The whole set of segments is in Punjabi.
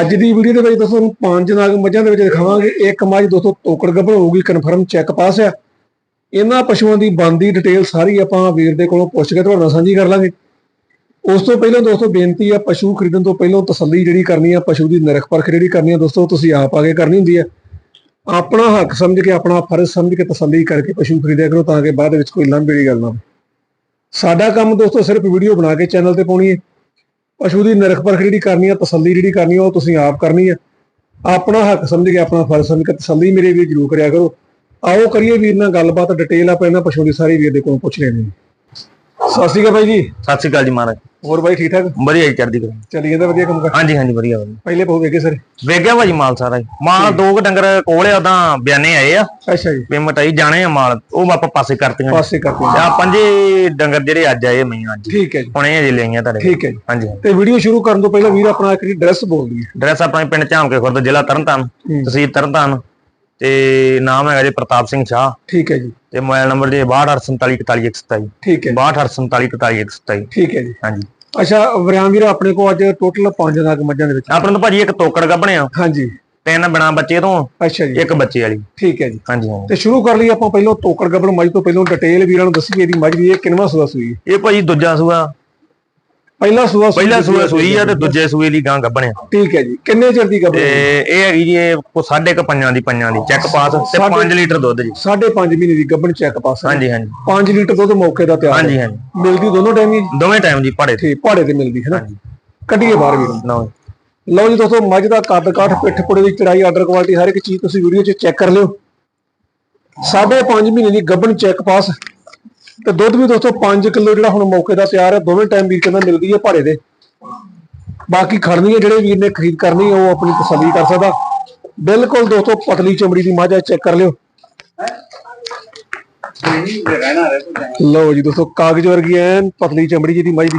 ਅੱਜ ਦੀ ਵੀਡੀਓ ਦੇ ਵਿੱਚ ਦੋਸਤੋ ਤੁਹਾਨੂੰ ਪੰਜ ਨਾਗ ਮੱਝਾਂ ਦੇ ਵਿੱਚ ਦਿਖਾਵਾਂਗੇ। ਇੱਕ ਮੱਝ ਦੋਸਤੋ ਤੋਕੜ ਗੱਭਣ ਹੋਊਗੀ ਕਨਫਰਮ ਚੈੱਕ ਪਾਸ ਆ। ਇਹਨਾਂ ਪਸ਼ੂਆਂ ਦੀ ਬੰਦੀ ਡਿਟੇਲ ਸਾਰੀ ਆਪਾਂ ਵੀਰ ਦੇ ਕੋਲੋਂ ਪੁੱਛ ਕੇ ਤੁਹਾਡੇ ਨਾਲ ਸਾਂਝੀ ਕਰ ਲਾਂਗੇ। ਉਸ ਤੋਂ ਪਹਿਲਾਂ ਦੋਸਤੋ, ਬੇਨਤੀ ਆ, ਪਸ਼ੂ ਖਰੀਦਣ ਤੋਂ ਪਹਿਲਾਂ ਤਸੱਲੀ ਜਿਹੜੀ ਕਰਨੀ ਆ, ਪਸ਼ੂ ਦੀ ਨਿਰਖ ਪਰਖ ਜਿਹੜੀ ਕਰਨੀ ਆ, ਦੋਸਤੋ, ਤੁਸੀਂ ਆਪ ਆ ਕੇ ਕਰਨੀ ਹੁੰਦੀ ਆ। ਆਪਣਾ ਹੱਕ ਸਮਝ ਕੇ, ਆਪਣਾ ਫਰਜ਼ ਸਮਝ ਕੇ ਤਸੱਲੀ ਕਰਕੇ ਪਸ਼ੂ ਖਰੀਦਿਆ ਕਰੋ, ਤਾਂ ਕਿ ਬਾਅਦ ਵਿੱਚ ਕੋਈ ਲੰਬੀ ਜਿਹੜੀ ਗੱਲ ਨਾ ਹੋਵੇ। ਸਾਡਾ ਕੰਮ ਦੋਸਤੋ ਸਿਰਫ ਵੀਡੀਓ ਬਣਾ ਕੇ ਚੈਨਲ ਤੇ ਪਾਉਣੀ ਹੈ ਪਸ਼ੂ ਦੀ ਨਿਰਖ ਪਰਖ ਜਿਹੜੀ ਕਰਨੀ ਆ, ਤਸੱਲੀ ਜਿਹੜੀ ਕਰਨੀ ਆ, ਉਹ ਤੁਸੀਂ ਆਪ ਕਰਨੀ ਆ। ਆਪਣਾ ਹੱਕ ਸਮਝ ਕੇ, ਆਪਣਾ ਫਰਜ਼ ਸਮਝ ਕੇ ਤਸੱਲੀ ਮੇਰੇ ਵੀਰ ਜਰੂਰ ਕਰਿਆ ਕਰੋ। ਆਓ ਕਰੀਏ ਵੀਰ ਨਾਲ ਗੱਲਬਾਤ, ਡਿਟੇਲ ਆਪਾਂ ਇਹਨਾਂ ਪਸ਼ੂ ਦੀ ਸਾਰੀ ਵੀਰ ਦੇ ਕੋਲੋਂ ਪੁੱਛ ਲੈਣੀ ਸਤਿ ਸ਼੍ਰੀ ਅਕਾਲ ਬਾਈ ਜੀ। ਸਤਿ ਸ਼੍ਰੀ ਅਕਾਲ ਜੀ ਮਹਾਰਾਜ। ਹੋਰ ਬਾਈ ਠੀਕ ਠਾਕ? ਵਧੀਆ ਜੀ ਚੜ੍ਹਦੀ ਕਲਾ। ਚੱਲੀ ਜਾਂਦਾ ਵਧੀਆ ਕੰਮ ਕਰ। ਹਾਂਜੀ ਹਾਂਜੀ ਵਧੀਆ ਵਧੀਆ। ਪਹਿਲੇ ਪਹੁ ਵੇਗੇ ਸਰ। ਵੇਗਿਆ ਭਾਜੀ ਮਾਲ ਸਾਰਾ ਜੀ ਮਾਲ ਦੋ ਕੁ ਡੰਗਰ ਕੋਲੇ ਉਦਾਂ ਬਿਆਨੇ ਆਏ ਆ। ਅੱਛਾ ਜੀ। ਪੇਮੈਂਟ ਆਈ ਜਾਣੇ ਆ ਮਾਲ ਉਹ ਆਪਾਂ ਪਾਸੇ ਕਰਤੀਆਂ ਜੀ। ਪਾਸੇ ਕਰਦੇ ਤੇ ਆ ਪੰਜੇ ਡੰਗਰ ਜਿਹੜੇ ਅੱਜ ਆਏ ਮੈਂ ਅੱਜ। ਠੀਕ ਹੈ ਜੀ। ਹੁਣੇ ਅਜੇ ਲਈਆਂ ਤੁਹਾਡੇ ਠੀਕ ਹੈ ਜੀ। ਹਾਂਜੀ। ਤੇ ਵੀਡੀਓ ਸ਼ੁਰੂ ਕਰਨ ਤੋਂ ਪਹਿਲਾਂ ਵੀਰ ਆਪਣਾ ਇੱਕ ਐਡਰੈਸ ਬੋਲ ਦਈਏ। ਡਰੈਸ ਆਪਣੇ ਪਿੰਡ ਝਾਮਕੇ ਖੁਰਦ ਜ਼ਿਲ੍ਹਾ ਤਰਨਤਾਰਨ। ਤਹਿਸੀਲ ਤਰਨਤਾਰਨ। ਤੇ ਨਾਮ ਹੈਗਾ ਜੀ ਪ੍ਰਤਾਪ ਸਿੰਘ ਸ਼ਾਹ। ਠੀਕ ਹੈ ਜੀ। ਤੇ ਮੋਬਾਈਲ ਨੰਬਰ ਜੀ 62474127 ਠੀਕ ਹੈ 62474127 ਠੀਕ ਹੈ ਜੀ। ਹਾਂਜੀ। ਅੱਛਾ ਵਰਿਆਮ ਵੀਰ ਆਪਣੇ ਕੋਲ ਅੱਜ ਟੋਟਲ ਪੰਜ ਨਾਗ ਮੱਝਾਂ ਦੇ ਵਿੱਚ। ਆਪਣੇ ਤੋਂ ਭਾਜੀ ਇੱਕ ਤੋਕੜ ਗੱਭਣੇ ਆ ਹਾਂਜੀ। ਤਿੰਨ ਬਿਨਾ ਬੱਚੇ ਤੋਂ ਅੱਛਾ ਜੀ। ਇੱਕ ਬੱਚੇ ਵਾਲੀ। ਠੀਕ ਹੈ ਜੀ। ਹਾਂਜੀ ਹਾਂਜੀ। ਤੇ ਸ਼ੁਰੂ ਕਰ ਲਈ ਆਪਾਂ ਪਹਿਲਾਂ ਤੋਕੜ ਗੱਬੜ ਮੱਝ ਤੋਂ। ਪਹਿਲਾਂ ਡਿਟੇਲ ਵੀਰਾਂ ਨੂੰ ਦੱਸੀਏ ਇਹਦੀ ਮੱਝ ਦੀ ਇਹ ਕਿੰਨਵਾਂ ਸੂਆ ਸੂਈ ਹੈ? ਇਹ ਭਾਜੀ ਦੂਜਾ ਸੂਆ। ਪਹਿਲਾ ਸੂਆ ਸੂਈ ਪਹਿਲਾ ਸੂਆ ਸੂਈ ਆ ਤੇ ਦੂਜੇ ਸੂਏ ਦੀ ਗਾਂ ਗੱਭਣਿਆ। ਠੀਕ ਹੈ ਜੀ। ਕਿੰਨੇ ਚਿਰ ਦੀ ਗੱਬੜ ਤੇ ਇਹ ਹੈਗੀ ਜੀ ਇਹ ਕੋ ਸਾਢੇ ਕ ਪੰਜਾਂ ਦੀ ਪੰਜਾਂ ਦੀ। ਚੈੱਕ ਪਾਸ ਤੇ ਸਾਢੇ- 5 ਲੀਟਰ ਦੁੱਧ ਜੀ। ਸਾਢੇ ਪੰਜ ਮਹੀਨੇ ਦੀ ਗੱਬੜ ਚੈੱਕ ਪਾਸ ਹਾਂਜੀ ਹਾਂਜੀ। 5 ਲੀਟਰ ਦੁੱਧ ਮੌਕੇ ਦਾ ਤਿਆਰ ਹਾਂਜੀ। ਹਾਂਜੀ। ਮਿਲਦੀ ਦੋਨੋਂ ਟਾਈਮ ਹੀ? ਦੋਵੇਂ ਟਾਈਮ ਜੀ ਪੜੇ ਠੀਕ ਪਹਾੜੇ ਤੇ ਮਿਲਦੀ ਹੈ ਨਾ? ਕੱਢੀਏ ਬਾਹਰ ਵੀਰ ਲਓ ਲਓ ਜੀ ਦੋਸਤੋ ਮੱਝ ਦਾ ਕੱਦ ਕਾਠ ਪਿੱਠ ਪੁੜੇ ਦੀ ਚੜਾਈ ਆਰਡਰ ਕੁਆਲਿਟੀ ਹਰ ਇੱਕ ਚੀਜ਼ ਤੁਸੀਂ ਵੀਡੀਓ 'ਚ ਚੈੱਕ ਕਰ ਲਿਓ। ਸਾਢੇ ਪੰਜ ਮਹੀਨੇ ਦੀ ਗੱਬਣ ਚੈੱਕ ਪਾਸ ਤੇ ਦੁੱਧ ਵੀ ਦੋਸਤੋ 5 ਕਿਲੋ ਜਿਹੜਾ ਹੁਣ ਮੌਕੇ ਦਾ ਤਿਆਰ ਹੈ, ਦੋਵੇਂ ਟਾਈਮ ਵੀਰ ਕਹਿੰਦਾ ਮਿਲਦੀ ਹੈ ਭਾੜੇ ਦੇ। ਬਾਕੀ ਖੜਨੀ ਹੈ ਜਿਹੜੇ ਵੀਰ ਨੇ ਖਰੀਦ ਕਰਨੀ ਉਹ ਆਪਣੀ ਤਸੱਲੀ ਕਰ ਸਕਦਾ। ਬਿਲਕੁਲ ਦੋਸਤੋ ਪਤਲੀ ਚਮੜੀ ਦੀ ਮਾਝਾ ਚੈੱਕ ਕਰ ਲਿਓ। ਲਓ ਜੀ ਦੋਸਤੋ ਕਾਗਜ਼ ਵਰਗੀ ਐਨ ਪਤਲੀ ਚਮੜੀ ਜਿਹਦੀ ਮਾਝ ਦੀ।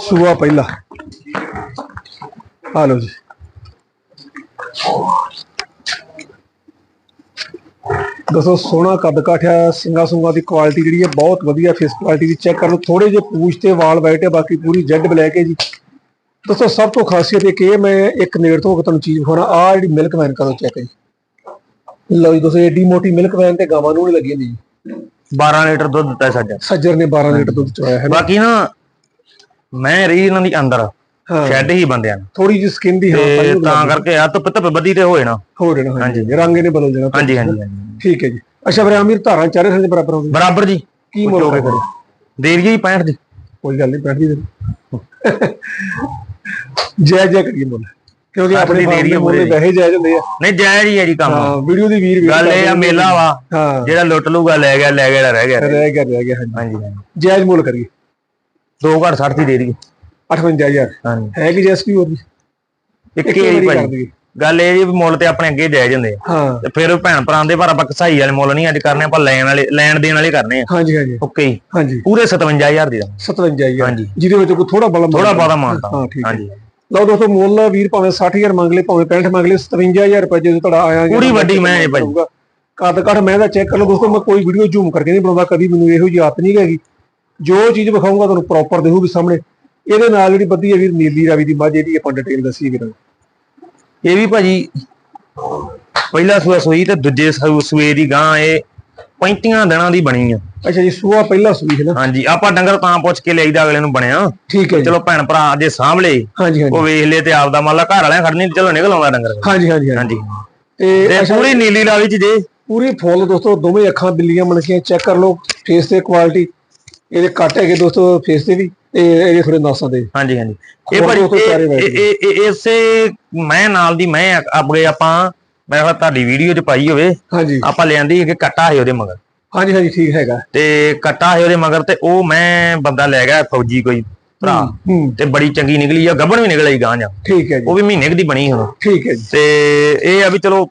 ਸੂਆ ਪਹਿਲਾ। ਆ ਲਓ ਜੀ। ਦੋਸਤੋ ਸੋਹਣਾ ਕੱਦ ਕਾਠਿਆ ਸਿੰਗਾ ਸੁੰਗਾ ਦੀ ਕੁਆਲਿਟੀ ਜਿਹੜੀ ਹੈ ਬਹੁਤ ਵਧੀਆ ਫੇਸ ਕੁਆਲਿਟੀ ਦੀ। ਚੈੱਕ ਕਰ ਲਓ ਥੋੜੇ ਜਿਹੇ ਪੂਛ ਤੇ ਵਾਲ ਵਾਈਟ ਹੈ ਬਾਕੀ ਪੂਰੀ ਜੈਡ ਬਲੈਕ ਹੈ ਜੀ। ਦੋਸਤੋ ਸਭ ਤੋਂ ਖਾਸੀਅਤ ਇਹ ਕਿ ਇਹ ਮੈਂ ਇੱਕ ਨੇੜ ਤੋਂ ਤੁਹਾਨੂੰ ਚੀਜ਼ ਵਿਖਾਉਣਾ ਆ ਜਿਹੜੀ ਮਿਲਕ ਵੈਨ ਕਰੋ ਚੈੱਕ ਜੀ? ਲਓ ਜੀ ਦੋਸਤੋ ਏਡੀ ਮੋਟੀ ਮਿਲਕ ਵੈਨ ਤੇ ਗਾਵਾਂ ਨੂੰ ਨਹੀਂ ਲੱਗੀ ਹੁੰਦੀ ਜੀ? 12 ਲੀਟਰ ਦੁੱਧ ਦਿੱਤਾ ਸਾਡਾ। ਸੱਜਰ ਨੇ 12 ਲੀਟਰ ਦੁੱਧ ਚੋਇਆ ਹੈ ਬਾਕੀ ਨਾ ਮੈਂ ਰਹੀ ਇਹਨਾਂ ਦੀ ਅੰਦਰ। ਸ਼ੈੱਡ ਹੀ ਬੰਦਿਆਂ ਨੂੰ। ਥੋੜੀ ਜਿਹੀ ਸਕਿਨ ਦੀ ਹਾਂ ਤੇ ਕਰਕੇ ਆ ਧੁੱਪ ਧੁੱਪ ਬੱਦੀ ਤੇ ਹੋਏ ਨਾ। ਹੋ ਜਾਣਾ ਹਾਂਜੀ। ਰੰਗ ਇਹਨੇ ਬਦਲ ਜਾਣਾ ਹਾਂਜੀ ਹਾਂਜੀ। ਠੀਕ ਹੈ ਜੀ। ਅੱਛਾ ਫਿਰ ਅਮੀਰ ਧਾਰਾਂ ਚਾਰੇ ਦੇ ਬਰਾਬਰ ਹੋਣਗੇ ਬਰਾਬਰ ਜੀ। ਕੀ ਮੁੱਲ ਚੋਕੇ ਕਰੇ ਦੇਰ ਗਈ 65 ਦੀ ਕੋਈ ਗੱਲ ਨਹੀਂ ਬੈਠ ਜੀ ਜੈ ਜੈ ਕਰੀਏ ਮੁੱਲ। ਕਿਉਂਕਿ ਆਪਣੇ ਦੀ ਦੇ ਆ ਮੁੱਲ ਵੈਸੇ ਜਾਇਜ਼ ਹੁੰਦੇ ਆ। ਨਹੀਂ ਜਾਇਜ਼ ਹੀ ਹੈ ਜੀ ਕੰਮ। ਹਾਂ ਵੀਡੀਓ ਦੀ ਵੀਰ ਗੱਲ ਇਹ ਆ ਮੇਲਾ ਵਾ। ਹਾਂ। ਜਿਹੜਾ ਲੁੱਟ ਲੂਗਾ ਲੈ ਗਿਆ ਲੈ ਗਿਆ ਰਹਿ ਗਿਆ। ਰਹਿ ਗਿਆ ਰਹਿ ਗਿਆ ਹਾਂਜੀ। ਜਾਇਜ਼ ਮੁੱਲ ਕਰੀਏ। ਦੋ ਘੜ 60 ਦੀ ਦੇ ਦੀ 58000 ਹਾਂਜੀ। ਹੈ ਕਿ ਜੈਸ ਕੀ ਹੋਰ ਵੀ? ਇੱਕ ਹੀ ਵਾਰੀ ਕਰ ਦਈਏ। ਗੱਲ ਇਹ ਜੀ ਵੀ ਮੁੱਲ ਤੇ ਆਪਣੇ ਅੱਗੇ ਜਾਇਜ਼ ਹੁੰਦੇ ਆ। ਹਾਂ। ਤੇ ਫਿਰ ਭੈਣ ਭਰਾਂ ਦੇ ਪਰ ਆਪਾਂ ਕਸਾਈ ਵਾਲੇ ਮੁੱਲ ਨਹੀਂ ਅੱਜ ਕਰਨੇ ਆਪਾਂ ਲੈਣ ਵਾਲੇ ਲੈਣ ਦੇਣ ਵਾਲੇ ਕਰਨੇ ਆ। ਹਾਂਜੀ ਹਾਂਜੀ। ਓਕੇ ਹਾਂਜੀ। ਪੂਰੇ 57000 ਦੀ ਦਾ। 57000 ਹਾਂਜੀ। ਜਿਹਦੇ ਵਿੱਚ ਕੋਈ ਥੋੜਾ ਬੜਾ ਥੋੜਾ ਬਹੁਤਾ ਮਾਨਤਾ ਹਾਂ ਠੀਕ ਹਾਂਜੀ। ਲਓ ਦੋਸਤੋ ਮੁੱਲ ਵੀਰ ਭਾਵੇਂ 60000 ਮੰਗ ਲਏ ਭਾਵੇਂ 65 ਮੰਗ ਲਏ 57000 ਰੁਪਏ ਜਦੋਂ ਤੁਹਾਡਾ ਆਇਆ ਪੂਰੀ ਵੱਡੀ ਮੈਂ ਇਹ ਭਾਈ। ਕੱਦ ਕੱਟ ਮੈਂ ਦਾ ਚੈੱਕ ਕਰ ਲਓ ਦੋਸਤੋ ਮੈਂ ਕੋਈ ਵੀਡੀਓ ਜ਼ੂਮ ਕਰਕੇ ਨਹੀਂ ਬਣਾਉਂਦਾ ਕਦੀ ਮੈਨੂੰ ਇਹੋ ਜਿਹੀ ਆਦਤ ਨਹੀਂ ਹੈਗੀ। ਜੋ ਚੀਜ਼ ਵਿਖਾਊਂਗਾ ਤੁਹਾਨੂੰ ਪ੍ਰੋਪਰ ਦੇਖੂਗੀ ਸਾਹਮਣੇ। ਇਹਦੇ ਨਾਲ ਜਿਹੜੀ ਬੱਦੀ ਹੈ ਵੀਰ ਨੀਲੀ ਰਾਵੀ ਦੀ ਮੱਝ ਇਹਦੀ ਆਪਾਂ ਡਿਟੇਲ ਦੱਸੀ ਵੀਰਾਂ। ਇਹ ਵੀ ਭਾਜੀ ਪਹਿਲਾ ਸੂਆ ਸੂਈ ਤੇ ਦੂਜੇ ਸੂਏ ਦੀ ਗਾਂ ਇਹ 35 ਦਿਨਾਂ ਦੀ ਬਣੀ ਆ। ਅੱਛਾ ਜੀ ਸੂਆ ਪਹਿਲਾ ਸੂਈ ਹੈ ਨਾ? ਹਾਂਜੀ ਆਪਾਂ ਡੰਗਰ ਤਾਂ ਪੁੱਛ ਕੇ ਲਈਦਾ ਅਗਲੇ ਨੂੰ ਬਣਿਆ। ਠੀਕ ਹੈ ਜੀ। ਚਲੋ ਭੈਣ ਭਰਾ ਜੇ ਸਾਂਭ ਹਾਂਜੀ ਉਹ ਵੇਖ ਲਏ ਤੇ ਆਪਦਾ ਮੰਨ ਲਾ ਘਰ ਵਾਲਿਆਂ ਖੜਨੀ ਚਲੋ ਨਿਕਲ ਆਉਂਦਾ ਡੰਗਰ। ਹਾਂਜੀ ਹਾਂਜੀ ਹਾਂਜੀ। ਤੇ ਪੂਰੀ ਨੀਲੀ ਲਾਲੀ ਚ ਜੇ। ਪੂਰੀ ਫੁੱਲ ਦੋਸਤੋ ਦੋਵੇਂ ਅੱਖਾਂ ਬਿੱਲੀਆਂ ਮਣਕੀਆਂ ਚੈੱਕ ਕਰ ਲਓ ਫੇਸ ਤੇ ਕੁਆਲਿਟੀ ਇਹਦੇ ਕੱਟ ਹੈਗੇ ਦੋਸਤੋ ਫੇਸ ਤੇ ਵੀ ਤੇ ਇਹਦੇ ਥੋੜੇ ਨਾਸਾਂ ਤੇ ਹਾਂਜੀ ਹਾਂਜੀ। ਇਹ ਭਾਜੀ ਦੋ ਇਹ- ਇਸੇ ਮੈਂ ਨਾਲ ਦੀ ਮੈਂ ਆਪਣੇ ਆਪਾਂ ਮੈਂ ਕਿਹਾ ਤੁਹਾਡੀ ਵੀਡੀਓ ਚ ਪਾਈ ਹੋਵੇ। ਹਾਂਜੀ। ਆਪਾਂ ਲਿਆਂਦੀ ਕਿ ਕੱਟਾ ਹੈ ਉਹਦੇ ਮਗਰ। ਹਾਂਜੀ ਹਾਂਜੀ ਠੀਕ ਹੈਗਾ। ਤੇ ਕੱਟਾ ਹੈ ਉਹਦੇ ਮਗਰ ਤੇ ਉਹ ਮੈਂ ਬੰਦਾ ਲੈ ਗਿਆ ਫੌਜੀ ਕੋਈ ਭਰਾ। ਹੂੰ ਤੇ ਬੜੀ ਚੰਗੀ ਨਿਕਲੀ ਆ ਗੱਬਣ ਵੀ ਨਿਕਲ ਗਾਂ ਜਾਂ ਠੀਕ ਹੈ ਜੀ। ਉਹ ਵੀ ਮਹੀਨੇ ਕੁ ਦੀ ਬਣੀ ਹੁਣ। ਠੀਕ ਹੈ ਜੀ। ਤੇ ਇਹ ਆ ਵੀ ਚਲੋ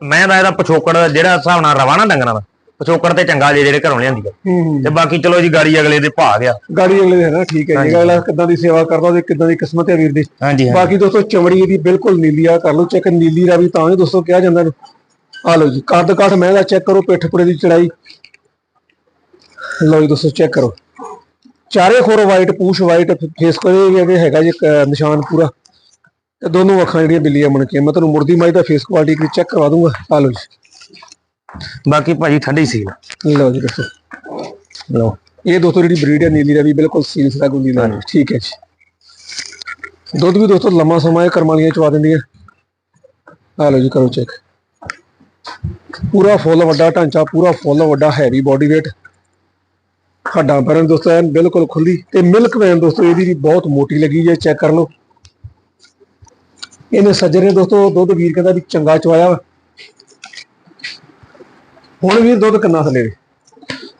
ਮੈਂ ਦਾ ਇਹਦਾ ਪਛੋਕੜ ਜਿਹੜਾ ਹਿਸਾਬ ਨਾਲ ਰਵਾ ਨਾ ਡੰਗਰਾਂ ਦਾ। ਪਛੋਕੜ ਤੇ ਚੰਗਾ ਜੇ ਜਿਹੜੇ ਘਰੋਂ ਲਿਆਂਦੀ ਆ। ਹੂੰ। ਤੇ ਬਾਕੀ ਚਲੋ ਜੀ ਗਾੜੀ ਅਗਲੇ ਦੇ ਭਾਗ ਆ ਗਾੜੀ ਅਗਲੇ ਦੇ ਹੈ ਨਾ ਠੀਕ ਹੈ ਜੀ। ਅਗਲਾ ਕਿੱਦਾਂ ਦੀ ਸੇਵਾ ਕਰਦਾ ਉਹਦੀ ਕਿੱਦਾਂ ਦੀ ਕਿਸਮਤ ਹੈ ਵੀਰ ਦੀ। ਹਾਂਜੀ ਬਾਕੀ ਦੋਸਤੋ ਚਮੜੀ ਇਹਦੀ ਬਿਲਕੁਲ ਨੀਲੀ ਆ ਕਰ ਲਓ ਚੈੱਕ। ਨੀਲੀ ਰਾਵੀ ਤਾਂ ਹੀ ਦੋਸਤੋ ਕਿਹਾ ਜਾਂਦਾ ਇਹਨੂੰ ਆ ਲਓ ਜੀ ਕੱਦ ਕਾਠ ਮੈਂ ਦਾ ਚੈੱਕ ਕਰੋ ਪਿੱਠ ਪੁੜੇ ਦੀ ਚੜਾਈ। ਲਓ ਜੀ ਦੋਸਤੋ ਚੈੱਕ ਕਰੋ। ਚਾਰੇ ਖੋਰ ਵਾਈਟ ਪੂਛ ਵਾਈਟ ਫੇਸ ਕੋਲੇ ਵੀ ਇਹਦੇ ਹੈਗਾ ਜੀ ਇੱਕ, ਅਹ, ਨਿਸ਼ਾਨ ਪੂਰਾ। ਤੇ ਦੋਨੋਂ ਅੱਖਾਂ ਜਿਹੜੀਆਂ ਬਿੱਲੀਆਂ ਬਣ ਕੇ ਮੈਂ ਤੁਹਾਨੂੰ ਮੁਰਦੀ ਮਾਈ ਦਾ ਫੇਸ ਕੁਆਲਿਟੀ ਚੈੱਕ ਕਰਵਾ ਦੂੰਗਾ। ਆ ਲਓ ਜੀ। ਬਾਕੀ ਭਾਜੀ ਠੰਡੀ ਸੀ ਲਓ ਜੀ ਦੋਸਤੋ ਲਓ। ਇਹ ਦੋਸਤੋ ਜਿਹੜੀ ਬਰੀਡ ਹੈ ਨੀਲੀ ਰਵੀ ਬਿਲਕੁਲ ਸੀਲਸ ਦਾ ਗੁੰਦੀ ਦਾ ਠੀਕ ਹੈ ਜੀ। ਦੁੱਧ ਵੀ ਦੋਸਤੋ ਲੰਮਾ ਸਮਾਂ ਇਹ ਕਰਮਾਲੀਆਂ ਚਵਾ ਦਿੰਦੀਆਂ। ਆ ਲਓ ਜੀ ਕਰੋ ਚੈੱਕ ਪੂਰਾ ਫੁੱਲ ਵੱਡਾ ਢਾਂਚਾ ਪੂਰਾ ਫੁੱਲ ਵੱਡਾ ਹੈਵੀ ਬਾਡੀ weight ਹੱਡਾਂ ਪੈਰਾਂ ਦੋਸਤੋ ਐਨ ਬਿਲਕੁਲ ਖੁੱਲੀ ਤੇ ਮਿਲਕ ਵੈਨ ਦੋਸਤੋ ਇਹਦੀ ਵੀ ਬਹੁਤ ਮੋਟੀ ਲੱਗੀ ਜੇ ਚੈੱਕ ਕਰ ਲਓ। ਇਹਨੇ ਸੱਜਰੇ ਦੋਸਤੋ ਦੁੱਧ ਵੀਰ ਕਹਿੰਦਾ ਵੀ ਚੰਗਾ ਚਵਾਇਆ ਵਾ। ਹੁਣ ਵੀਰ ਦੁੱਧ ਕਿੰਨਾ ਥੱਲੇ ਵੇ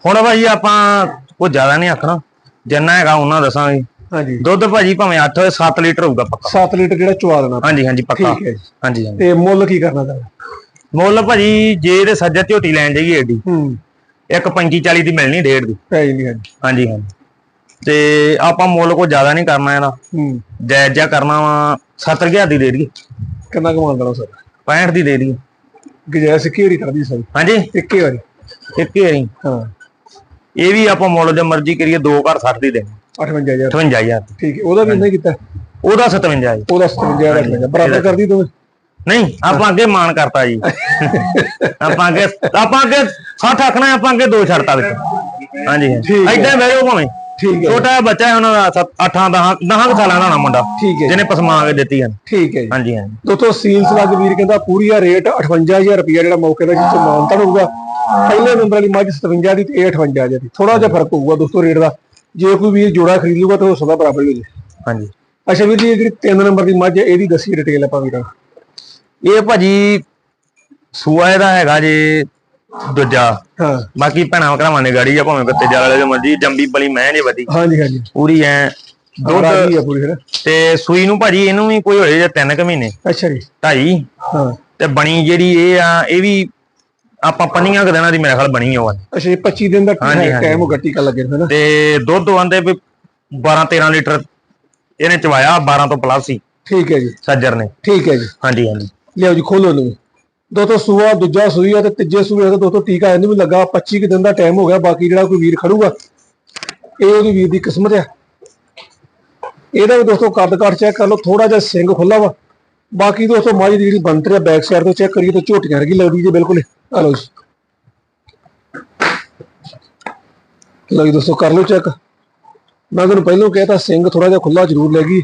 ਹੁਣ ਭਾਜੀ ਆਪਾਂ ਉਹ ਜ਼ਿਆਦਾ ਨਹੀਂ ਆਖਣਾ। ਜਿੰਨਾ ਹੈਗਾ ਉਹਨਾਂ ਦੱਸਾਂਗੇ। ਹਾਂਜੀ। ਦੁੱਧ ਭਾਜੀ ਭਾਵੇਂ 8 ਹੋਵੇ 7 ਲੀਟਰ ਹੋਊਗਾ ਪੱਕਾ। 7 ਲੀਟਰ ਜਿਹੜਾ ਚਵਾ ਦੇਣਾ ਹਾਂਜੀ ਹਾਂਜੀ ਪੱਕਾ। ਠੀਕ ਹੈ ਜੀ। ਹਾਂਜੀ ਹਾਂਜੀ। ਤੇ ਮੁੱਲ ਕੀ ਕਰਨਾ ਚਾਹੀਦਾ ਮੁੱਲ ਭਾਜੀ ਜੇ ਇਹਦੇ ਸੱਜਰ ਝੋਟੀ ਲੈਣ ਜਾਈਏ ਏਡੀ ਹੂੰ। ਇੱਕ 35 40 ਦੀ ਮਿਲਣੀ ਡੇਢ ਦੀ। ਪੈ ਜਾਂਦੀ ਹੈ ਹਾਂਜੀ ਹਾਂਜੀ। ਤੇ ਆਪਾਂ ਮੁੱਲ ਕੋ ਜ਼ਿਆਦਾ ਨਹੀਂ ਕਰਨਾ ਇਹਦਾ। ਹੂੰ। ਜਾਇਜ਼ ਜਿਹਾ ਕਰਨਾ ਵਾ 70000 ਦੀ ਦੇ ਦਈਏ। ਕਿੰਨਾ ਕਮਾਉਣ ਦੇਣਾ ਸਰ? 65 ਦੀ ਦੇ ਦਈਏ। ਗਜੈਸ ਕੀ ਵਾਰੀ ਕਰਦੀ ਸਰ। ਹਾਂਜੀ? ਇੱਕੇ ਵਾਰੀ। ਇੱਕ ਹੀ ਵਾਰੀ। ਹਾਂ। ਇਹ ਵੀ ਆਪਾਂ ਮੁੱਲ ਜੇ ਮਰਜ਼ੀ ਕਰੀਏ 2 ਘਰ 60 ਦੀ ਦੇ 58000 58000 ਠੀਕ ਹੈ ਉਹਦਾ ਵੀ ਨਹੀਂ ਕੀਤਾ? ਉਹਦਾ 57000 ਉਹਦਾ 57000 ਰੱਖ ਬਰਾਬਰ ਕਰਦੀ ਤੂੰ? ਨਹੀਂ ਆਪਾਂ ਅੱਗੇ ਮਾਨ ਕਰਤਾ ਜੀ। ਆਪਾਂ ਅੱਗੇ ਆਪਾਂ ਅੱਗੇ 60 ਆਖਣਾ ਆਪਾਂ ਅੱਗੇ ਦੋ ਛੱਡਤਾ ਵਿੱਚ ਹਾਂਜੀ। ਠੀਕ ਹੈ। ਐਦਾਂ ਬਹਿ ਜਾਓ ਭਾਵੇਂ। ਠੀਕ ਹੈ। ਛੋਟਾ ਜਿਹਾ ਬੱਚਾ ਹੈ ਉਹਨਾਂ ਦਾ 8 10 10 ਸਾਲਾਂ ਦਾ ਹੋਣਾ ਮੁੰਡਾ। ਠੀਕ ਹੈ। ਜੀ, ਜਿਹਨੇ ਪਸਮਾ ਕੇ ਦਿੱਤੀ ਹਨ ਠੀਕ ਹੈ ਜੀ। ਹਾਂਜੀ ਹਾਂਜੀ। ਦੋਸਤੋ ਸੀਲਸ ਲੱਗ ਵੀਰ ਕਹਿੰਦਾ ਪੂਰੀ ਆ ਰੇਟ 58000 ਰੁਪਇਆ ਜਿਹੜਾ ਮੌਕੇ ਦਾ ਜਿੱਥੇ ਮਾਨਤਾ ਹੋਊਗਾ। ਪਹਿਲੇ ਨੰਬਰ ਵਾਲੀ ਮੱਝ 57 ਦੀ ਤੇ ਇਹ 58000 ਦੀ। ਥੋੜਾ ਜਿਹਾ ਫ਼ਰਕ ਹੋਊਗਾ ਦੋਸਤੋ ਰੇਟ ਦਾ। ਜੇ ਕੋਈ ਵੀਰ ਜੋੜਾ ਖਰੀਦ ਲੂਗਾ ਤਾਂ ਉਹ ਸਦਾ ਬਰਾਬਰ ਹੀ ਹੋ ਜੇ ਹਾਂਜੀ। ਅੱਛਾ ਵੀਰ ਜੀ ਇਹ ਜਿਹੜੀ 3 ਨੰਬਰ ਦੀ ਮੱਝ ਹੈ ਇਹਦੀ ਦੱਸੀ ਡਿਟੇਲ ਆਪਾਂ ਵੀਰਾਂ ਇਹ ਭਾਜੀ ਸੂਆ ਇਹਦਾ ਹੈਗਾ ਜੇ ਦੂਜਾ। ਹਾਂ। ਬਾਕੀ ਭੈਣਾਂ ਭਰਾਵਾਂ ਨੇ ਗਾੜੀ ਆ ਭਾਵੇਂ ਕੱਤੇ ਜਾਲ ਵਾਲੇ ਮਰਜ਼ੀ ਜੰਬੀ ਪਲੀ ਮੈਂ ਜੇ ਵਧੀ। ਹਾਂਜੀ ਹਾਂਜੀ। ਪੂਰੀ ਐ ਦੁੱਧ ਆ ਪੂਰੀ ਹੈ ਨਾ? ਤੇ ਸੂਈ ਨੂੰ ਭਾਜੀ ਇਹਨੂੰ ਵੀ ਕੋਈ ਹੋਏ ਜੇ 3 ਕੁ ਮਹੀਨੇ। ਅੱਛਾ ਜੀ। ਢਾਈ। ਹਾਂ। ਤੇ ਬਣੀ ਜਿਹੜੀ ਇਹ ਆ ਇਹ ਵੀ ਆਪਾਂ ਪੰਨੀਆਂ ਦਿਨਾਂ ਦੀ ਮੇਰੇ ਖਿਆਲ ਬਣੀ ਹੋਆ ਅੱਛਾ ਇਹ 25 ਦਿਨ ਦਾ। ਟਾਈਮ ਹੋ? ਗੱਟੀ ਕਾ ਲੱਗੇ ਹੈ ਨਾ? ਤੇ ਦੁੱਧ ਆਂਦੇ ਵੀ 12 13 ਲੀਟਰ ਇਹਨੇ ਚਵਾਇਆ 12 ਤੋਂ ਪਲੱਸ ਸੀ ਠੀਕ ਹੈ ਜੀ। ਸੱਜਰ ਨੇ। ਠੀਕ ਹੈ ਜੀ। ਹਾਂਜੀ ਹਾਂਜੀ। ਲਿਆਓ ਜੀ ਖੋਲੋ ਨੂੰ ਦੋਸਤੋ ਸੂਆ, ਦੂਜਾ ਸੂਈ ਆ ਤੇ ਤੀਜੇ ਸੂਏ ਦਾ ਦੋਸਤੋ ਟੀਕਾ ਇਹਨੂੰ ਵੀ ਲੱਗਾ 25 ਕੁ ਦਿਨ ਦਾ ਟਾਈਮ ਹੋ ਗਿਆ, ਬਾਕੀ ਜਿਹੜਾ ਕੋਈ ਵੀਰ ਖੜੂਗਾ, ਇਹ ਉਹਦੀ ਵੀਰ ਦੀ ਕਿਸਮਤ ਆ। ਇਹਦਾ ਵੀ ਦੋਸਤੋ ਕੱਦ ਕਾਠ ਚੈੱਕ ਕਰ ਲਓ ਥੋੜਾ ਜਿਹਾ ਸਿੰਗ ਖੁੱਲਾ ਵਾ। ਬਾਕੀ ਦੋਸਤੋ ਮਾਝ ਦੀ ਜਿਹੜੀ ਬੰਤਰ ਹੈ ਬੈਕ ਸਾਈਡ ਤੋਂ ਚੈੱਕ ਕਰੀਏ ਤਾਂ ਝੋਟੀਆਂ ਵਰਗੀ ਲੱਗਦੀ ਜੇ ਬਿਲਕੁਲ। ਆ ਲਓ ਜੀ। ਲਓ ਦੋਸਤੋ ਕਰ ਲਓ ਚੈੱਕ ਮੈਂ ਤੁਹਾਨੂੰ ਪਹਿਲਾਂ ਕਹਿਤਾ ਸਿੰਘ ਥੋੜਾ ਜਿਹਾ ਖੁੱਲਾ ਜ਼ਰੂਰ ਲੱਗੀ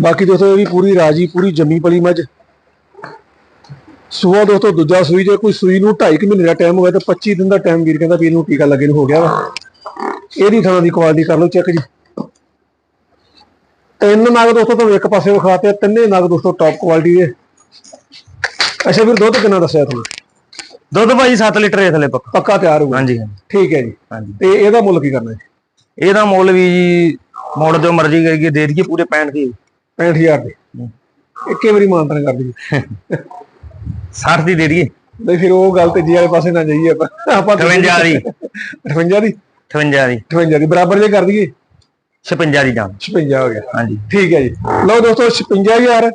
ਬਾਕੀ ਦੋਸਤੋ ਇਹ ਵੀ ਪੂਰੀ ਰਾਜੀ, ਪੂਰੀ ਜੰਮੀ ਪਲੀ ਮੱਝ। ਸੂਆ ਦੋਸਤੋ ਦੂਜਾ ਸੂਈ ਜੇ ਕੋਈ ਸੂਈ ਨੂੰ 2.5 ਮਹੀਨੇ ਦਾ ਟਾਈਮ ਹੋਇਆ ਤਾਂ 25 ਦਿਨ ਦਾ ਟਾਈਮ ਵੀਰ ਕਹਿੰਦਾ ਵੀ ਇਹਨੂੰ ਟੀਕਾ ਲੱਗੇ ਨੂੰ ਹੋ ਗਿਆ ਵਾ। ਇਹਦੀ ਥਾਂ ਦੀ ਕੁਆਲਿਟੀ ਕਰ ਲਓ ਚੈੱਕ ਜੀ। ਤਿੰਨ ਨਗ ਦੋਸਤੋ ਤੁਹਾਨੂੰ ਇੱਕ ਪਾਸੇ ਵਿਖਾਤੇ ਆ, ਤਿੰਨੇ ਨਗ ਦੋਸਤੋ ਟੌਪ ਕੁਆਲਿਟੀ ਦੇ। ਅੱਛਾ ਵੀਰ ਦੁੱਧ ਕਿੰਨਾ ਦੱਸਿਆ ਤੁਹਾਨੂੰ? ਦੁੱਧ ਭਾਜੀ 7 ਲੀਟਰ ਇਹ ਥਲੇ ਪੱਕਾ। ਪੱਕਾ ਤਿਆਰ ਹੋਊਗਾ। ਹਾਂਜੀ ਹਾਂਜੀ। ਠੀਕ ਹੈ ਜੀ। ਹਾਂਜੀ। ਤੇ ਇਹਦਾ ਮੁੱਲ ਕੀ ਕਰਨਾ ਹੈ ਇਹਦਾ ਮੁੱਲ ਵੀ ਜੀ ਮੁੱਲ ਜੋ ਮਰਜ਼ੀ ਕਰੀਏ ਦੇ ਦਈਏ ਪੂਰੇ 65 ਦੀ 65000 ਦੇ। ਇੱਕੇ ਵਾਰੀ ਮਾਨਤਨ ਕਰ ਦਈਏ। 60 ਦੀ ਦੇ ਦਈਏ। ਨਹੀਂ ਫਿਰ ਉਹ ਗੱਲ ਤੇ ਜੀ ਵਾਲੇ ਪਾਸੇ ਨਾ ਜਾਈਏ ਆਪਾਂ। ਆਪਾਂ 58 ਦੀ। 58 ਦੀ? 58 ਦੀ। 58 ਦੀ। ਬਰਾਬਰ ਜੇ ਕਰ ਦਈਏ? 56 ਦੀ ਜਾਨ 56 ਹੋ ਗਿਆ। ਹਾਂਜੀ। ਠੀਕ ਹੈ ਜੀ। ਲਓ ਦੋਸਤੋ 56000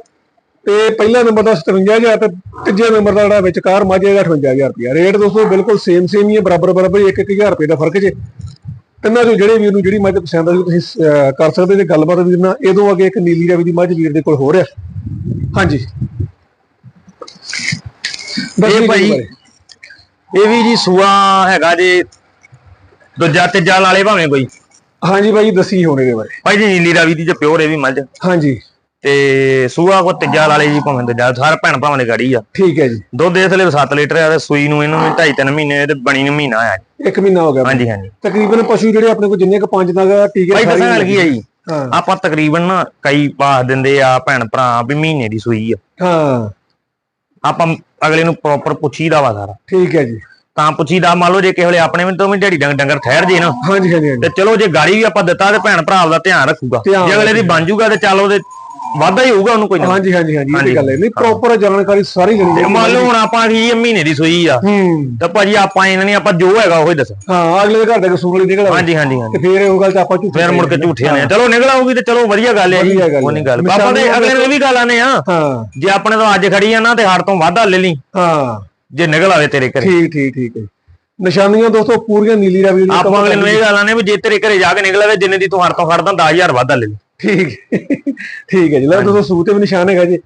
ਤੇ ਪਹਿਲਾ ਨੰਬਰ ਦਾ 57000 ਤੇ ਤੀਜੇ ਨੰਬਰ ਦਾ ਜਿਹੜਾ ਵਿਚਕਾਰ ਮਾਝੇ ਦਾ 58000 ਰੁਪਇਆ। ਰੇਟ ਦੋਸਤੋ ਬਿਲਕੁਲ ਸੇਮ ਸੇਮ ਹੀ ਹੈ ਬਰਾਬਰ ਬਰਾਬਰ 1-1000 ਰੁਪਏ ਦਾ ਫ਼ਰਕ ਜੇ। ਤਿੰਨਾਂ ਚੋਂ ਜਿਹੜੇ ਵੀਰ ਨੂੰ ਜਿਹੜੀ ਮੱਝ ਪਸੰਦ ਆ ਜੀ ਤੁਸੀਂ ਕਰ ਸਕਦੇ ਜੇ ਗੱਲਬਾਤ ਵੀਰ ਨਾਲ ਇਹਦੋਂ ਅੱਗੇ ਇੱਕ ਨੀਲੀ ਰਵੀ ਦੀ ਮੱਝ ਵੀਰ ਦੇ ਕੋਲ ਹੋ ਰਿਹਾ। ਹਾਂਜੀ। ਇਹ ਭਾਈ ਇਹ ਵੀ ਜੀ ਸੂਆ ਹੈਗਾ ਜੇ ਦੂਜਾ ਤੀਜਾ ਲਾਲੇ ਭਾਵੇਂ ਕੋਈ। ਹਾਂਜੀ ਭਾਈ ਦੱਸੀ ਹੋਣੇ ਦੇ ਬਾਰੇ। ਭਾਈ ਜੀ ਨੀਲੀ ਰਾਵੀ ਦੀ ਜੇ ਪਿਓਰ ਇਹ ਵੀ ਮੱਝ। ਹਾਂਜੀ। ਤੇ ਸੂਆ ਕੋ ਤੀਜਾ ਲਾਲੇ ਜੀ ਭਾਵੇਂ ਦੂਜਾ ਸਾਰੇ ਭੈਣ ਭਰਾਵਾਂ ਦੀ ਗਾੜੀ ਆ। ਠੀਕ ਹੈ ਜੀ। ਦੁੱਧ ਇਸ ਲਈ 7 ਲੀਟਰ ਆ ਤੇ ਸੂਈ ਨੂੰ ਇਹਨੂੰ ਵੀ 2.5 3 ਮਹੀਨੇ ਤੇ ਬਣੀ ਨੂੰ ਮਹੀਨਾ ਆਇਆ ਇੱਕ ਮਹੀਨਾ ਹੋ ਗਿਆ ਹਾਂਜੀ ਹਾਂਜੀ। ਤਕਰੀਬਨ ਪਸ਼ੂ ਜਿਹੜੇ ਆਪਣੇ ਕੋਲ ਜਿੰਨੇ ਕ ਪੰਜ ਨਗ ਟੀਕੇ ਭਾਈ ਦੱਸਣ ਲੱਗੀ ਆ ਜੀ? ਆਪਾਂ ਤਕਰੀਬਨ ਕਈ ਪਾਸ ਦਿੰਦੇ ਆ ਭੈਣ ਭਰਾ ਵੀ ਮਹੀਨੇ ਦੀ ਸੂਈ ਆ। ਹਾਂ। ਆਪਾਂ ਅਗਲੇ ਨੂੰ ਪ੍ਰੋਪਰ ਪੁੱਛੀਦਾ ਵਾ ਸਾਰਾ। ਠੀਕ ਹੈ ਜੀ। ਤਾਂ ਪੁੱਛੀਦਾ ਮੰਨ ਲਓ ਜੇ ਕਿਸੇ ਵੇਲੇ ਆਪਣੇ ਵੀ ਤੋਂ ਵੀ ਢੇੜੀ ਡੰਗ ਡੰਗਰ ਠਹਿਰ ਜੇ ਨਾ ਹਾਂਜੀ ਹਾਂਜੀ ਹਾਂਜੀ। ਤੇ ਚਲੋ ਜੇ ਗਾੜੀ ਵੀ ਆਪਾਂ ਦਿੱਤਾ ਤੇ ਭੈਣ ਭਰਾ ਦਾ ਧਿਆਨ ਰੱਖੂਗਾ। ਧਿਆਨ ਜੇ ਅਗਲੇ ਦੀ ਬਣ ਜੂਗਾ ਤੇ ਚੱਲ ਉਹਦੇ ਵਾਧਾ ਹੀ ਹੋਊਗਾ ਉਹਨੂੰ ਕੋਈ ਨਾ। ਹਾਂਜੀ ਹਾਂਜੀ ਹਾਂਜੀ ਇਹ। ਤੇ ਗੱਲ ਹੈ। ਨਹੀਂ ਪ੍ਰੋਪਰ ਜਾਣਕਾਰੀ ਸਾਰੀ ਚਾਹੀਦੀ ਮੰਨ ਲਓ ਹੁਣ ਆਪਾਂ ਕੀ ਮਹੀਨੇ ਦੀ ਸੂਈ ਆ। ਹੂੰ। ਤੇ ਭਾਜੀ ਆਪਾਂ ਇਹਨਾਂ ਨਹੀਂ ਆਪਾਂ ਜੋ ਹੈਗਾ ਉਹ ਹੀ ਦੱਸ। ਹਾਂ ਅਗਲੇ ਦੇ ਘਰ ਦੇ ਕਸੂਰ ਨਿਕਲ ਆਵੇ ਹਾਂਜੀ ਹਾਂਜੀ ਹਾਂਜੀ। ਫੇਰ ਉਹ ਗੱਲ ਤਾਂ ਆਪਾਂ ਝੂਠੇ ਫਿਰ ਮੁੜ ਕੇ ਝੂਠੇ ਨੇ। ਚਲੋ ਨਿਕਲ ਆਊਗੀ ਤੇ ਚਲੋ ਵਧੀਆ ਗੱਲ ਹੈ ਜੀ। ਉਹ ਨਹੀਂ ਗੱਲ। ਆਪਾਂ ਦੇ ਅਗਲੇ ਨੂੰ ਇਹ ਵੀ ਗੱਲ ਆਨੇ ਆ। ਹਾਂ। ਜੇ ਆਪਣੇ ਤੋਂ ਅੱਜ ਖੜੀ ਆ ਨਾ ਤੇ ਹੜ ਤੋਂ ਵਾਧਾ ਲੈ ਲਈ। ਹਾਂ। ਜੇ ਨਿਕਲ ਆਵੇ ਤੇਰੇ ਘਰੇ। ਠੀਕ ਠੀਕ ਠੀਕ ਹੈ। ਨਿਸ਼ਾਨੀਆਂ ਦੋਸਤੋ ਪੂਰੀਆਂ ਨੀਲੀ ਰਾਵੀ ਆਪਾਂ ਅਗਲੇ ਨੂੰ ਇਹ ਗੱਲ ਆਨੇ ਵੀ ਜੇ ਤੇਰੇ ਘਰੇ ਜਾ ਕੇ ਨਿਕਲ ਆਵੇ ਜਿੰਨੇ ਦੀ ਤੂੰ ਹੜ ਤੋਂ ਖੜਦਾ 10000 ਵਾਧਾ ਲੈ ਲਈ। ਠੀਕ ਠੀਕ ਹੈ ਜੀ। ਲੈ ਦੋਸਤੋ ਸੂਟ ਤੇ ਵੀ ਨਿਸ਼ਾਨ ਹੈਗਾ ਜੀ।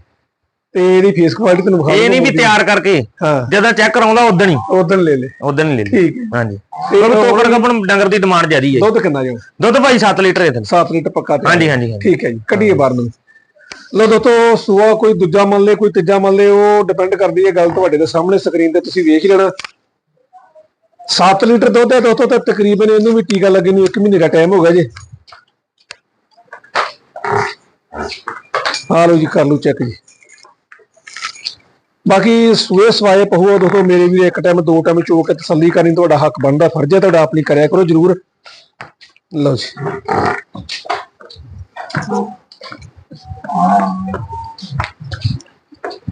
ਤੇ ਇਹਦੀ ਫੇਸ ਕੁਆਲਿਟੀ ਤੁਹਾਨੂੰ ਵਿਖਾ ਇਹ ਨਹੀਂ ਵੀ ਤਿਆਰ ਕਰਕੇ। ਜਦੋਂ ਚੈੱਕ ਕਰਾਉਂਦਾ ਉਦੋਂ ਹੀ। ਉਦੋਂ ਲੈ ਲੈ। ਉਦੋਂ ਲੈ ਲਈ ਠੀਕ ਹਾਂਜੀ। ਤੇ ਹੁਣ ਕੋਕੜ ਕੱਪਣ ਡੰਗਰ ਦੀ ਡਿਮਾਂਡ ਜ਼ਿਆਦੀ ਹੈ ਦੁੱਧ ਕਿੰਨਾ ਜੀ? ਦੁੱਧ ਭਾਈ 7 ਲੀਟਰ ਥੱਲੇ 7 ਲੀਟਰ ਪੱਕਾ ਤੇ ਹਾਂਜੀ ਹਾਂਜੀ ਹਾਂਜੀ। ਠੀਕ ਹੈ ਜੀ। ਕੱਢੀਏ ਬਾਹਰ ਨੂੰ। ਲੋ ਦੋਸਤੋ ਸੂਆ ਕੋਈ ਦੂਜਾ ਮੰਨ ਲੇ ਕੋਈ ਤੀਜਾ ਮੰਨ ਲੇ ਉਹ ਡਿਪੈਂਡ ਕਰਦੀ ਹੈ ਗੱਲ ਤੁਹਾਡੇ ਦੇ ਸਾਹਮਣੇ ਸਕਰੀਨ ਤੇ ਤੁਸੀਂ ਵੇਖ ਹੀ ਲੈਣਾ। 7 ਲੀਟਰ ਦੁੱਧ ਹੈ ਦੋਸਤੋ ਤਾਂ ਤਕਰੀਬਨ ਇਹਨੂੰ ਵੀ ਟੀਕਾ ਲੱਗੇ ਨੂੰ 1 ਮਹੀਨੇ ਦਾ ਟਾਈਮ ਹੋ ਗਿਆ ਜੀ। ਆ ਲਓ ਜੀ, ਕਰ ਲਓ ਚੈੱਕ ਜੀ। ਬਾਕੀ ਸੂਏ ਸਵਾਏ ਪਹੂਆ ਦੋਸਤੋ ਮੇਰੇ ਵੀ ਇੱਕ ਟਾਈਮ ਦੋ ਟਾਈਮ ਚੋ ਕੇ ਤਸੱਲੀ ਕਰਨੀ, ਤੁਹਾਡਾ ਹੱਕ ਬਣਦਾ, ਫਰਜ਼ ਹੈ ਤੁਹਾਡਾ, ਆਪਣੀ ਕਰਿਆ ਕਰੋ, ਜਰੂਰ। ਲਓ ਜੀ।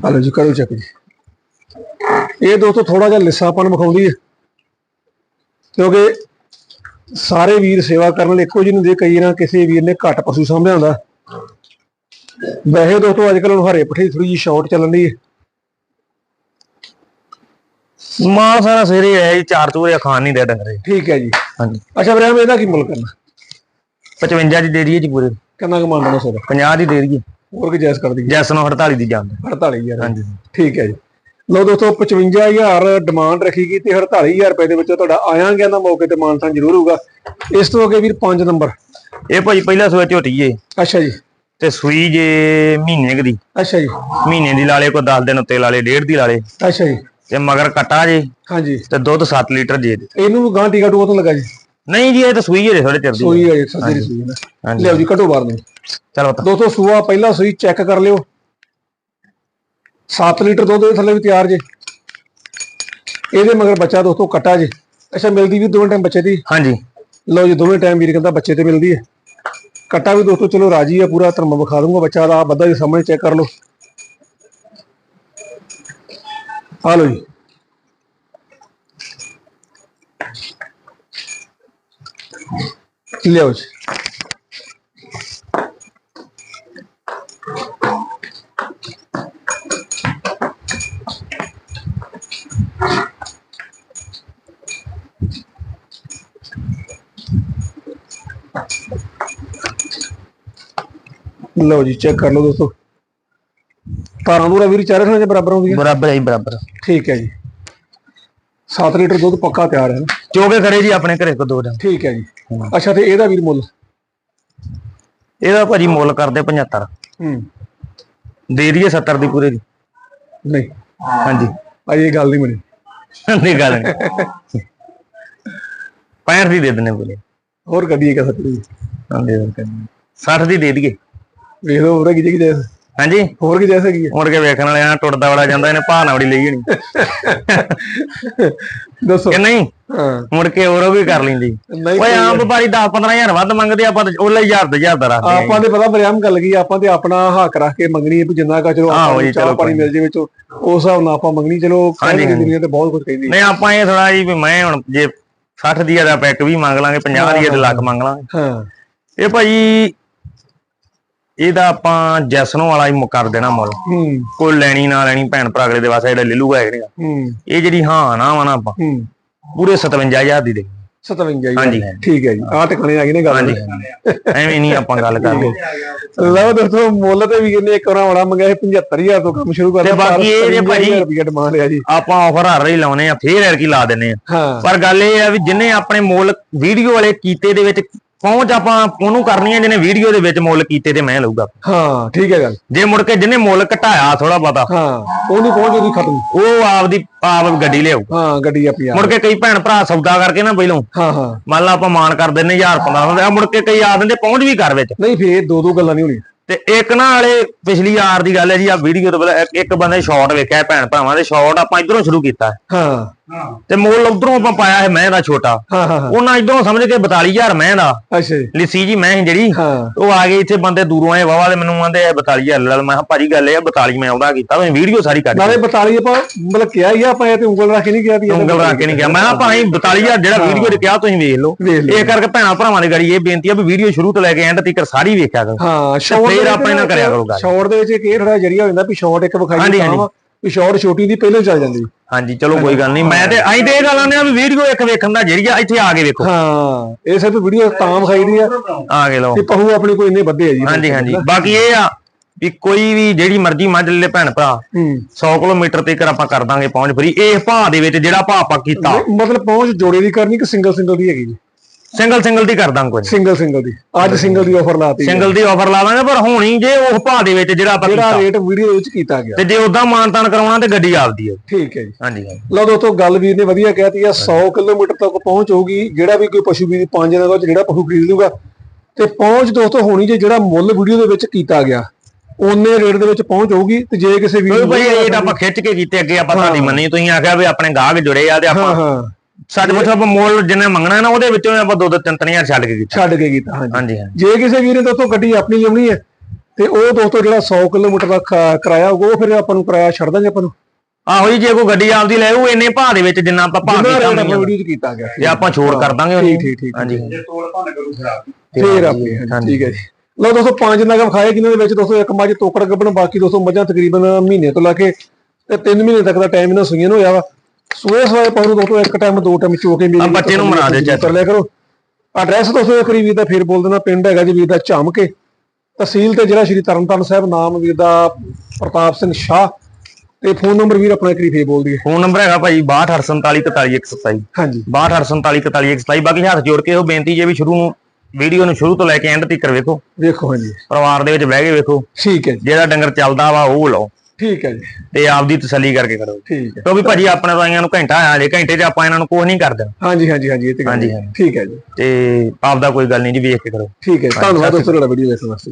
ਹਲੋ ਜੀ, ਕਰੋ ਚੱਕ ਜੀ। ਇਹ ਦੋਸਤੋ ਥੋੜਾ ਜਿਹਾ ਲਿੱਸਾਪਨ ਵਿਖਾਉਂਦੀ ਹੈ। ਕਿਉਂਕਿ ਸਾਰੇ ਵੀਰ ਸੇਵਾ ਕਰਨ ਲਈ ਇੱਕੋ ਜਿਹੀ ਨੂੰ ਦੇ ਕਈ ਨਾ ਕਿਸੇ ਵੀਰ ਨੇ ਘੱਟ ਪਸ਼ੂ ਸਾਂਭਿਆ ਹੁੰਦਾ। ਵੈਸੇ ਦੋਸਤੋ ਅੱਜ ਕੱਲ੍ਹ ਹਰੇ ਪੱਠੇ ਥੋੜੀ ਜਿਹੀ ਸ਼ਾਰਟ ਚੱਲਣ ਦੀ ਹੈ ਮਾਂ ਸਾਰਾ ਸਵੇਰੇ ਆਇਆ ਜੀ ਚਾਰ ਚੂਰੇ ਖਾਣ ਨਹੀਂ ਦੇ ਡੰਗਰੇ। ਠੀਕ ਹੈ ਜੀ। ਹਾਂਜੀ। ਅੱਛਾ ਵੀਰੇ ਇਹਦਾ ਕੀ ਮੁੱਲ ਕਰਨਾ? 55 ਦੀ ਦੇ ਦਈਏ ਜੀ ਪੂਰੇ। ਕਿੰਨਾ ਕੁ ਮੰਨਦਾ ਸੋਦਾ 50 ਦੀ ਦੇ ਦਈਏ। ਹੋਰ ਕੀ ਜਾਇਜ਼ ਕਰ ਦਈਏ? ਜੈਸ ਨੂੰ 48 ਦੀ ਜਾਂਦੇ 48000 ਹਾਂਜੀ। ਠੀਕ ਹੈ ਜੀ। ਲਓ ਦੋਸਤੋ 55000 ਡਿਮਾਂਡ ਰੱਖੀ ਗਈ ਤੇ 48000 ਰੁਪਏ ਦੇ ਵਿੱਚ ਤੁਹਾਡਾ ਆਇਆ ਗਿਆ ਦਾ ਮੌਕੇ ਤੇ ਮਾਨਤਾਨ ਜ਼ਰੂਰ ਹੋਊਗਾ। ਇਸ ਤੋਂ ਅੱਗੇ ਵੀਰ 5 ਨੰਬਰ। ਇਹ ਭਾਜੀ ਪਹਿਲਾ ਸੂਆ ਝੋਟੀ ਏ। ਅੱਛਾ ਜੀ। ਤੇ ਸੂਈ ਜੇ ਮਹੀਨੇ ਕੁ ਦੀ। ਅੱਛਾ ਜੀ। ਮਹੀਨੇ ਦੀ ਲਾਲੇ ਕੋ 10 ਦਿਨ ਉੱਤੇ ਲਾਲੇ ਡੇਢ ਦੀ ਲਾਲੇ ਅੱਛਾ ਜੀ। ਤੇ ਮਗਰ ਕਟਾ ਜੇ ਹਾਂਜੀ। ਤੇ ਦੁੱਧ 7 ਲੀਟਰ ਜੇ ਦੇ। ਇਹਨੂੰ ਗਾਂ ਟੀਕਾ ਟੂਆ ਤੋਂ ਲੱਗਾ ਜੀ। ਨਹੀਂ ਜੀ ਇਹ ਤਾਂ ਸੂਈ ਜੇ ਥੋੜੇ ਚਿਰ ਦੀ। ਸੂਈ ਹੈ ਜੀ ਸੱਜੇ ਦੀ ਸੂਈ ਹੈ ਲਿਆਓ ਜੀ ਘਟੋ ਬਾਰ ਨੂੰ। ਚਲੋ ਤਾਂ। ਦੋਸਤੋ ਸੂਆ ਪਹਿਲਾ ਸੂਈ ਚੈੱਕ ਕਰ ਲਿਓ। 7 ਲੀਟਰ ਦੁੱਧ ਦੇ ਥੱਲੇ ਵੀ ਤਿਆਰ ਜੇ। ਇਹਦੇ ਮਗਰ ਬੱਚਾ ਦੋਸਤੋ ਕਟਾ ਜੇ। ਅੱਛਾ ਮਿਲਦੀ ਵੀ ਦੋਵੇਂ ਟਾਈਮ ਬੱਚੇ ਦੀ? ਹਾਂਜੀ। ਲਓ ਜੀ ਦੋਵੇਂ ਟਾਈਮ ਵੀਰ ਕਹਿੰਦਾ ਬੱਚੇ ਤੇ ਮਿਲਦੀ ਹੈ। ਕੱਟਾ ਵੀ ਦੋਸਤੋ, ਚਲੋ ਰਾਜੀ ਆ, ਪੂਰਾ ਧਰਮ ਵਿਖਾ ਦੂੰਗਾ, ਬੱਚਾ ਦਾ, ਬੱਦਾ ਜੀ ਸਾਹਮਣੇ ਚੈੱਕ ਕਰ ਲਓ। ਆ ਲਓ ਜੀ। ਲਿਆਓ ਜੀ। ਲਓ ਜੀ ਚੈੱਕ ਕਰ ਲਓ ਦੋਸਤੋ। ਤਾਰਾਂ ਦੂਰਾ ਵੀਰ ਚਾਰੇ ਖਾਣੇ ਦੇ ਬਰਾਬਰ ਆਉਂਦੀ ਹੈ ਬਰਾਬਰ ਹੈ ਜੀ ਬਰਾਬਰ। ਠੀਕ ਹੈ ਜੀ। 7 ਲੀਟਰ ਦੁੱਧ ਪੱਕਾ ਤਿਆਰ ਹੈ ਨਾ? ਚੋਗੇ ਖੜੇ ਜੀ ਆਪਣੇ ਘਰੇ ਕੋ ਦੋ ਦਿਨ ਠੀਕ ਹੈ ਜੀ। ਅੱਛਾ ਤੇ ਇਹਦਾ ਵੀਰ ਮੁੱਲ? ਇਹਦਾ ਭਾਜੀ ਮੁੱਲ ਕਰਦੇ 75 ਹੂੰ। ਦੇ ਦਈਏ 70 ਦੀ ਪੂਰੇ ਦੀ। ਨਹੀਂ। ਹਾਂਜੀ। ਅਜੇ ਇਹ ਗੱਲ ਨਹੀਂ ਬਣੀ। ਨਹੀਂ ਗੱਲ ਨਹੀਂ। 65 ਦੀ ਦੇ ਦਿੰਨੇ ਬੋਲੇ ਹੋਰ ਕੱਢੀਏ ਕਿਆ ਸਕਦੀ ਹਾਂ ਦੇ ਦਿੰਦੇ। 60 ਦੀ ਦੇ ਦਈਏ। ਵੇਖ ਲਓ ਹੋਰ ਕੀ ਕੀ ਜੈਸ ਹਾਂਜੀ? ਹੋਰ ਕੀ ਜੈਸ ਹੈਗੀ ਮੁੜ ਕੇ ਵੇਖਣ ਵਾਲੇ ਆ ਟੁੱਟਦਾ ਵਾਲਾ ਜਾਂਦਾ ਇਹਨੇ ਨਾਲ ਬੜੀ ਲਈ ਹੋਣੀ। ਦੱਸੋ। ਕਿ ਨਹੀਂ? ਹਾਂ। ਮੁੜ ਕੇ ਹੋਰ ਉਹ ਵੀ ਕਰ ਲੈਂਦੀ। ਓਏ ਆਮ ਵਪਾਰੀ 10 15000 ਵੱਧ ਮੰਗਦੇ ਆਪਾਂ ਤਾਂ ਉਹਲੇ ਹਜ਼ਾਰ ਦੇ ਹਜ਼ਾਰ ਦਾ ਰੱਖਦੇ ਆਪਾਂ ਦੇ ਪਤਾ ਬਰਿਆਮ ਗੱਲ ਕੀ ਆਪਾਂ ਤੇ ਆਪਣਾ ਹੱਕ ਰੱਖ ਕੇ ਮੰਗਣੀ ਹੈ ਵੀ ਜਿੰਨਾ ਕਾ ਚਲੋ ਆਪਾਂ ਉਹੀ ਚਾਹ ਪਾਣੀ ਮਿਲ ਜੇ ਵਿੱਚੋਂ ਉਸ ਹਿਸਾਬ ਨਾਲ ਆਪਾਂ ਮੰਗਣੀ ਚਲੋ ਕਹਿੰਦੇ। ਦੁਨੀਆ ਤੇ ਬਹੁਤ ਕੁਝ ਕਹਿੰਦੀ। ਨਹੀਂ ਆਪਾਂ ਇਹ ਥੋੜਾ ਜੀ ਵੀ ਮੈਂ ਹੁਣ ਜੇ 60 ਦੀ ਦਾ ਪੈਕ ਵੀ ਮੰਗ ਲਾਂਗੇ 50 ਦੀ ਦਾ ਲੱਖ ਮੰਗ ਲਾਂਗੇ। ਹਾਂ। ਇਹ ਭਾਜੀ ਇਹਦਾ ਆਪਾਂ ਜੈਸਨੋ ਵਾਲਾ ਹੀ ਮੁ- ਕਰ ਦੇਣਾ ਮੁੱਲ ਹੂੰ। ਕੋਈ ਲੈਣੀ ਨਾ ਲੈਣੀ ਭੈਣ ਭਰਾ ਅਗਲੇ ਦੇ ਵਾਸਤੇ ਜਿਹੜਾ ਲੈ ਲੂਗਾ ਇਹ ਹੂੰ। ਇਹ ਜਿਹੜੀ ਹਾਂ ਨਾ ਵਾ ਨਾ ਆਪਾਂ ਹੂੰ। ਪੂਰੇ 57000 ਦੀ ਦੇ। 57 ਜੀ ਹਾਂਜੀ। ਠੀਕ ਹੈ ਜੀ। ਆਹ ਟਿਕਾਣੇ ਆ ਗਈ ਨੇ ਗੱਲ ਹਾਂਜੀ। ਐਵੇਂ ਨਹੀਂ ਆਪਾਂ ਗੱਲ ਕਰਦੇ ਲਓ ਦੋਸਤੋ ਮੁੱਲ ਤੇ ਵੀ ਕਿੰਨੇ ਇੱਕ ਵਾਰ ਬੜਾ ਮੰਗਿਆ ਸੀ 75000 ਤੋਂ ਕੰਮ ਸ਼ੁਰੂ ਕਰਦਾ ਤੇ ਬਾਕੀ ਇਹ ਜੇ ਭਾਜੀ- ਰੁਪਏ ਡਿਮਾਂਡ ਹੈ ਜੀ। ਆਪਾਂ ਆਫਰ ਹਰ ਰਹੀ ਲਾਉਨੇ ਆ ਫੇਰ ਐਰ ਕੀ ਲਾ ਦਿੰਨੇ ਆ। ਪਰ ਗੱਲ ਇਹ ਆ ਵੀ ਜਿੰਨੇ ਆਪਣੇ ਮੁੱਲ ਵੀਡੀਓ ਵਾਲੇ ਕੀਤੇ ਦੇ ਵਿੱਚ ਪਹੁੰਚ ਆਪਾਂ ਉਹਨੂੰ ਕਰਨੀ ਹੈ ਜਿਹਨੇ ਵੀਡੀਓ ਦੇ ਵਿੱਚ ਮੁੱਲ ਕੀਤੇ ਤੇ ਮੈਂ ਲਊਗਾ। ਹਾਂ ਠੀਕ ਹੈ ਗੱਲ। ਜੇ ਮੁੜ ਕੇ ਜਿਹਨੇ ਮੁੱਲ ਘਟਾਇਆ ਥੋੜਾ ਬਹੁਤਾ ਹਾਂ ਉਹਨੂੰ ਪਹੁੰਚ ਉਹਦੀ ਖਤਮ। ਉਹ ਆਪਦੀ ਆਪ ਗੱਡੀ ਲਿਆਊ ਹਾਂ ਗੱਡੀ ਆਪਣੀ ਆ ਮੁੜ ਕੇ ਕਈ ਭੈਣ ਭਰਾ ਸੌਦਾ ਕਰਕੇ ਨਾ ਪਹਿਲੋਂ। ਹਾਂ ਹਾਂ। ਮੰਨ ਲਾ ਆਪਾਂ ਮਾਨ ਕਰ ਦਿੰਨੇ 1000 1500 ਮੁੜ ਕੇ ਕਈ ਆ ਦਿੰਦੇ ਪਹੁੰਚ ਵੀ ਕਰ ਵਿੱਚ। ਨਹੀਂ ਫੇਰ ਦੋ ਦੋ ਗੱਲਾਂ ਨਹੀਂ ਹੋਣੀਆਂ। ਤੇ ਇੱਕ ਨਾ ਵਾਲੇ ਪਿਛਲੀ ਯਾਰ ਦੀ ਗੱਲ ਹੈ ਜੀ ਆ ਵੀਡੀਓ ਤੋਂ ਪਹਿਲਾਂ ਇੱਕ ਬੰਦੇ ਸ਼ਾਰਟ ਵੇਖਿਆ ਭੈਣ ਭਰਾਵਾਂ ਦੇ ਸ਼ਾਰਟ ਆਪਾਂ ਇਧਰੋਂ ਸ਼ੁਰੂ ਕੀਤਾ। ਹਾਂ। ਤੇ ਮੁੱਲ ਉਧਰੋਂ ਆਪਾਂ ਪਾਇਆ ਹੈ ਮੈਂ ਦਾ ਛੋਟਾ। ਹਾਂ ਹਾਂ ਹਾਂ। ਉਹਨਾਂ ਇਧਰੋਂ ਸਮਝ ਕੇ 42000 ਮੈਂ ਦਾ ਅੱਛਾ ਲਿੱਸੀ ਜੀ ਮੈਂ ਜਿਹੜੀ। ਹਾਂ। ਉਹ ਆ ਗਏ ਇੱਥੇ ਬੰਦੇ ਦੂਰੋਂ ਆਏ ਵਾਵਾ ਦੇ ਮੈਨੂੰ ਆਂਦੇ 42000 ਲੈ ਮੈਂ ਕਿਹਾ ਭਾਜੀ ਗੱਲ ਇਹ ਆ 42 ਮੈਂ ਉਹਦਾ ਕੀਤਾ। ਤੁਸੀਂ ਵੀਡੀਓ ਸਾਰੀ ਕੱਢ ਨਾਲੇ 42 ਆਪਾਂ ਮਤਲਬ ਕਿਹਾ ਹੀ ਆਪਾਂ ਇਹ ਤੇ ਉਂਗਲ ਰੱਖ ਕੇ ਨਹੀਂ ਕਿਹਾ ਵੀ ਉਂਗਲ ਰੱਖ ਕੇ ਨਹੀਂ ਗਿਆ ਮੈਂ ਕਿਹਾ ਭਾਈ 42000 ਜਿਹੜਾ ਵੀਡੀਓ ਚ ਕਿਹਾ ਤੁਸੀਂ ਵੇਖ ਲਓ। ਇਹ ਕਰਕੇ ਭੈਣਾ ਭਰਾਵਾਂ ਦੀ ਗਾੜੀ ਇਹ ਬੇਨਤੀ ਆ ਵੀ ਵੀਡੀਓ ਸ਼ੁਰੂ ਤੋਂ ਲੈ ਕੇ ਐਂਡ ਤੱਕ ਸਾਰੀ ਵੇਖਿਆ ਕਰੋ। ਹਾਂ ਸ਼ਾਰਟ ਫੇਰ ਆਪਾਂ ਇਹਨਾਂ ਕਰਿਆ ਕਰੋ ਗੱਲ। ਸ਼ਾਰਟ ਦੇ ਵਿੱਚ ਇਹ ਥੋੜਾ ਜਰੀਆ ਹੋ ਜਾਂਦਾ ਵੀ ਸ਼ਾਰਟ ਇੱਕ ਵਿਖਾਈ ਹਾਂਜੀ, ਤਾਂ ਸ਼ਾਰਟ ਛੋਟੀ ਦੀ ਪਹਿਲਾਂ ਚੱਲ ਜਾਂਦੀ। ਹਾਂਜੀ ਚਲੋ ਕੋਈ ਗੱਲ ਨਹੀਂ ਮੈਂ ਤੇ ਅਸੀਂ ਤੇ ਇਹ ਗੱਲ ਆਨੇ ਆ ਵੀ ਵੀਡੀਓ ਇੱਕ ਵੇਖਣ ਦਾ ਜਰੀਆ ਇੱਥੇ ਆ ਕੇ ਵੇਖੋ। ਹਾਂ ਇਹ ਸਿਰਫ ਵੀਡੀਓ ਤਾਂ ਵਿਖਾਈ ਦੀ ਆ ਆ ਕੇ ਲਓ। ਕਿ ਪਹੂ ਆਪਣੀ ਕੋਈ ਇੰਨੇ ਵੱਧੇ ਆ ਜੀ। ਹਾਂਜੀ ਹਾਂਜੀ। ਬਾਕੀ ਇਹ ਆ ਵੀ ਕੋਈ ਵੀ ਜਿਹੜੀ ਮਰਜ਼ੀ ਮੱਝ ਲੈ ਭੈਣ ਭਰਾ ਹੂੰ। 100 ਕਿਲੋਮੀਟਰ ਤੱਕ ਆਪਾਂ ਕਰ ਦਾਂਗੇ ਪਹੁੰਚ ਫਰੀ ਇਹ ਭਾਅ ਦੇ ਵਿੱਚ ਜਿਹੜਾ ਭਾਅ ਆਪਾਂ ਕੀਤਾ। ਮਤਲਬ ਪਹੁੰਚ ਜੋੜੇ ਦੀ ਕਰਨੀ ਕਿ ਸਿੰਗਲ ਸਿੰਗਲ ਦੀ ਹੈਗੀ ਜੀ? ਸਿੰਗਲ ਸਿੰਗਲ ਦੀ ਕਰ ਦਾਂਗੇ ਕੋਈ। ਸਿੰਗਲ ਸਿੰਗਲ ਦੀ। ਅੱਜ ਸਿੰਗਲ ਦੀ ਆਫਰ ਲਾਤੀ। ਸਿੰਗਲ ਦੀ ਆਫਰ ਲਾ ਦਾਂਗੇ ਪਰ ਹੋਣੀ ਜੇ ਉਹ ਭਾਅ ਦੇ ਵਿੱਚ ਜਿਹੜਾ ਆਪਾਂ ਜਿਹੜਾ ਰੇਟ ਵੀਡੀਓ ਦੇ ਵਿੱਚ ਕੀਤਾ ਗਿਆ। ਤੇ ਜੇ ਉਦਾਂ ਮਾਨਤਾਨ ਕਰਾਉਣਾ ਤੇ ਗੱਡੀ ਆਪਦੀ ਹੈ ਠੀਕ ਹੈ ਜੀ। ਹਾਂਜੀ ਲਓ ਦੋਸਤੋ ਗੱਲ ਵੀਰ ਨੇ ਵਧੀਆ ਕਹਿਤੀ ਆ 100 ਕਿਲੋਮੀਟਰ ਤੱਕ ਪਹੁੰਚ ਹੋਊਗੀ। ਜਿਹੜਾ ਵੀ ਕੋਈ ਪਸ਼ੂ ਵੀਰ ਪੰਜ ਦਿਨਾਂ ਵਿੱਚ ਜਿਹੜਾ ਪਸ਼ੂ ਖਰੀਦ ਲੂਗਾ ਤੇ ਪਹੁੰਚ ਦੋਸਤੋ ਹੋਣੀ ਜੇ ਜਿਹੜਾ ਮੁੱਲ ਵੀਡੀਓ ਦੇ ਵਿੱਚ ਕੀਤਾ ਗਿਆ ਉਹਨੇ ਰੇਟ ਦੇ ਵਿੱਚ ਪਹੁੰਚ ਹੋਊਗੀ। ਤੇ ਜੇ ਕਿਸੇ ਵੀਰ ਕੋਈ ਭਾਈ ਰੇਟ ਆਪਾਂ ਖਿੱਚ ਕੇ ਕੀਤੇ ਅੱਗੇ ਆਪਾਂ ਤੁਹਾਡੀ ਮੰਨੀ ਤੁਸੀਂ ਆਖਿਆ ਵੀ ਆਪਣੇ ਗਾਹਕ ਜੁੜੇ ਆ ਤੇ ਆਪਾਂ ਮੁੱਚ ਆਪਾਂ ਮੁੱਲ ਜਿੰਨੇ ਮੰਗਣਾ ਨਾ ਉਹਦੇ ਵਿੱਚੋਂ ਆਪਾਂ ਦੋ ਦੋ ਤਿੰਨ ਤਿੰਨ ਹਜ਼ਾਰ ਛੱਡ ਕੇ ਕੀਤਾ। ਛੱਡ ਕੇ ਕੀਤਾ ਹਾਂਜੀ। ਹਾਂਜੀ ਜੇ ਕਿਸੇ ਵੀਰ ਨੇ ਦੋਸਤੋ ਗੱਡੀ ਆਪਣੀ ਲਿਆਉਣੀ ਹੈ ਤੇ ਉਹ ਦੋਸਤੋ ਜਿਹੜਾ 100 ਕਿਲੋਮੀਟਰ ਦਾ ਖ- ਕਿਰਾਇਆ ਹੋਊਗਾ ਉਹ ਫਿਰ ਆਪਾਂ ਨੂੰ ਕਿਰਾਇਆ ਛੱਡ ਦਾਂਗੇ ਆਪਾਂ ਨੂੰ? ਆਹੋ ਜੀ ਜੇ ਕੋਈ ਗੱਡੀ ਆਪਦੀ ਲੈ ਉਹ ਇੰਨੇ ਭਾਅ ਦੇ ਵਿੱਚ ਜਿੰਨਾ ਆਪਾਂ ਭਾਅ ਜਿੰਨਾ ਕੀਤਾ ਰੇਟ ਆਪਾਂ ਨਹੀਂ ਵੀਡੀਓ 'ਚ ਕੀਤਾ ਗਿਆ ਤੇ ਆਪਾਂ ਛੋੜ ਕਰ ਦਾਂਗੇ ਉਹਨੂੰ। ਠੀਕ ਠੀਕ ਠੀਕ ਹਾਂਜੀ। ਫੇਰ ਆਪੇ ਹਾਂਜੀ, ਠੀਕ ਹੈ ਜੀ। ਲਓ ਦੋਸਤੋ ਪੰਜ ਨਗ ਵਿਖਾਏ ਜਿਨ੍ਹਾਂ ਦੇ ਵਿੱਚ ਦੋਸਤੋ? ਇੱਕ ਮੱਝ ਤੋਕੜ ਗੱਬਣ ਬਾਕੀ ਦੋਸਤੋ ਮੱਝਾਂ ਤਕਰੀਬਨ ਮਹੀਨੇ ਤੋਂ ਲੈ ਕੇ ਤੇ 3 ਮਹੀਨੇ ਤੱਕ ਦਾ ਟਾਈਮ ਇਹਨਾਂ ਸੂਈਆਂ ਨੂੰ ਹੋਇਆ ਵਾ। ਸੂਏ ਸਵਾਏ ਪਾਉ ਦੋਸਤੋ ਇੱਕ ਟਾਈਮ ਦੋ ਟਾਈਮ ਚੋ ਕੇ ਆ ਬੱਚੇ ਨੂੰ ਮਰਾ ਦੇ ਕਰ ਲਿਆ ਕਰੋ। ਐਡਰੈਸ ਦੋਸਤੋ ਇੱਕ ਵਾਰੀ ਵੀਰ ਦਾ ਫੇਰ ਬੋਲ ਦੇਣਾ ਪਿੰਡ ਹੈਗਾ ਜੀ ਵੀਰ ਦਾ ਝਮਕੇ। ਤਹਿਸੀਲ ਤੇ ਜ਼ਿਲ੍ਹਾ ਸ਼੍ਰੀ ਤਰਨਤਾਰਨ ਸਾਹਿਬ ਨਾਮ ਵੀਰ ਦਾ ਪ੍ਰਤਾਪ ਸਿੰਘ ਸ਼ਾਹ। ਤੇ ਫੋਨ ਨੰਬਰ ਵੀਰ ਆਪਣਾ ਇੱਕ ਵਾਰੀ ਫੇਰ ਬੋਲ ਦਈਏ। ਫੋਨ ਨੰਬਰ ਹੈਗਾ ਭਾਜੀ 6247414127 ਹਾਂਜੀ। 6247414127 ਬਾਕੀ ਹੱਥ ਜੋੜ ਕੇ ਉਹ ਬੇਨਤੀ ਜੇ ਵੀ ਸ਼ੁਰੂ ਨੂੰ ਵੀਡੀਓ ਨੂੰ ਸ਼ੁਰੂ ਤੋਂ ਲੈ ਕੇ ਐਂਡ ਤੱਕ ਵੇਖੋ। ਵੇਖੋ ਹਾਂਜੀ। ਪਰਿਵਾਰ ਦੇ ਵਿੱਚ ਬਹਿ ਕੇ ਵੇਖੋ। ਠੀਕ ਹੈ ਜਿਹੜਾ ਡੰਗਰ ਚੱਲਦਾ ਵਾ ਉਹ ਲਓ। ਠੀਕ ਹੈ ਜੀ। ਤੇ ਆਪਦੀ ਤਸੱਲੀ ਕਰਕੇ ਕਰੋ। ਠੀਕ ਹੈ। ਕਿਉਂਕਿ ਭਾਜੀ ਆਪਣੇ ਤੋਂ ਆਈਆਂ ਨੂੰ ਘੰਟਾ ਆ ਜੇ ਘੰਟੇ 'ਚ ਆਪਾਂ ਇਹਨਾਂ ਨੂੰ ਕੁਝ ਨਹੀਂ ਕਰ ਦੇਣਾ। ਹਾਂਜੀ ਹਾਂਜੀ ਹਾਂਜੀ ਇਹ ਤੇ। ਹਾਂਜੀ। ਠੀਕ ਹੈ ਜੀ। ਤੇ ਆਪਦਾ ਕੋਈ ਗੱਲ ਨਹੀਂ ਜੀ ਵੇਖ ਕੇ ਕਰੋ। ਠੀਕ ਹੈ ਧੰਨਵਾਦ ਦੋਸਤੋ ਤੁਹਾਡਾ ਵੀਡੀਓ ਦੇਖਣ ਵਾਸਤੇ।